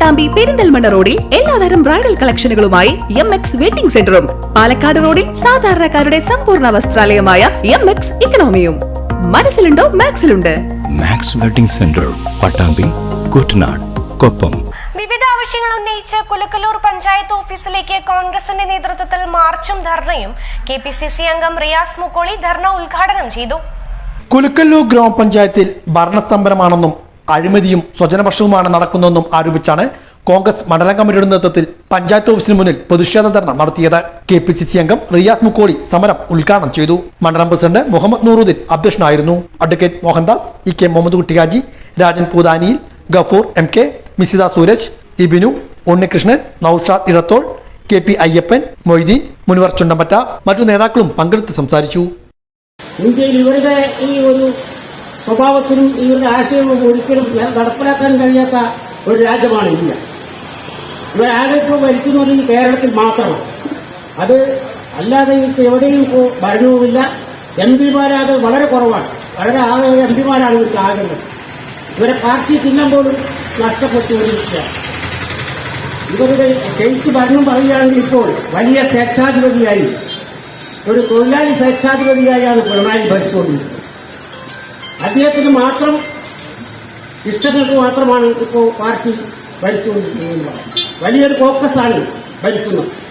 പട്ടാമ്പി പെരിന്തൽമണ്ണ റോഡിൽ എല്ലാതരം ബ്രൈഡൽ കളക്ഷനുകളുമായി എം എക്സ് വെഡിംഗ് സെന്ററും. പാലക്കാട് റോഡിൽ സാധാരണക്കാരുടെ സമ്പൂർണ വസ്ത്രാലയമായ എം എക്സ് ഇക്കണോമിയും മനസ്സിലുണ്ടോ? മാക്സിലുണ്ട്. Max wedding centre Pattambi Kuttanad Koppam. വിവിധ ആവശ്യങ്ങൾ ഉന്നയിച്ച് കുലക്കല്ലൂർ പഞ്ചായത്ത് ഓഫീസിലേക്ക് കോൺഗ്രസിന്റെ നേതൃത്വത്തിൽ മാർച്ചും ധർണയും കെ പി സി സി അംഗം റിയാസ് മുക്കോളി ധർണ ഉദ്ഘാടനം ചെയ്തു. കുലക്കല്ലൂർ ഗ്രാമപഞ്ചായത്തിൽ ഭരണസ്തംഭനമാണെന്നും അഴിമതിയും സ്വജനപക്ഷവുമാണ് നടക്കുന്നതെന്നും ആരോപിച്ചാണ് കോൺഗ്രസ് മണ്ഡലം കമ്മിറ്റിയുടെ നേതൃത്വത്തിൽ പഞ്ചായത്ത് ഓഫീസിന് മുന്നിൽ പ്രതിഷേധ ധർണ നടത്തിയത്. കെ പി സി സി അംഗം റിയാസ് മുക്കോളി സമരം ഉദ്ഘാടനം ചെയ്തു. മണ്ഡലം പ്രസിഡന്റ് മുഹമ്മദ് നൂറുദ്ദീൻ അധ്യക്ഷനായിരുന്നു. Advocate Mohandas E K Muhammad Kuttiyaji Rajan പൂതാനിയിൽ Gafoor M K Misitha Sooraj Ibinu Unnikrishnan Noushad Edathol K P Ayyappan Moideen Munivar Chundampatta മറ്റു നേതാക്കളും പങ്കെടുത്ത് സംസാരിച്ചു. ഇന്ത്യയിൽ ഇവരുടെ ഈ ഒരു സ്വഭാവത്തിനും ഇവരുടെ ആശയവും ഒരിക്കലും നടപ്പിലാക്കാൻ കഴിയാത്ത ഒരു രാജ്യമാണ് ഇന്ത്യ. ഇവരാകെ ഇപ്പോൾ ഭരിക്കുന്നത് ഈ കേരളത്തിൽ മാത്രമാണ്. അത് അല്ലാതെ ഇവർക്ക് എവിടെയും ഭരണവുമില്ല. എം പിമാരാകെ വളരെ കുറവാണ്. വളരെ ആകെ എം പിമാരാണ് ഇവർക്ക് ആകുന്നത് ഇവരെ പാർട്ടി ചിഹ്നം പോലും നഷ്ടപ്പെട്ടു വരുന്നില്ല ഇവരുടെ സ്റ്റേറ്റ് ഭരണം പറയുകയാണെങ്കിൽ ഇപ്പോൾ വലിയ സ്വേച്ഛാധിപതിയായി ഒരു തൊഴിലാളി സ്വേച്ഛാധിപതിയായാണ് പിണറായി ഭരിച്ചുകൊണ്ടിരിക്കുന്നത്. അദ്ദേഹത്തിന് മാത്രം ഇഷ്ടങ്ങൾക്ക് മാത്രമാണ് ഇപ്പോൾ പാർട്ടി ഭരിച്ചുകൊണ്ടിരിക്കുന്നത്. വലിയൊരു ഫോക്കസാണ് ഭരിക്കുന്നത്.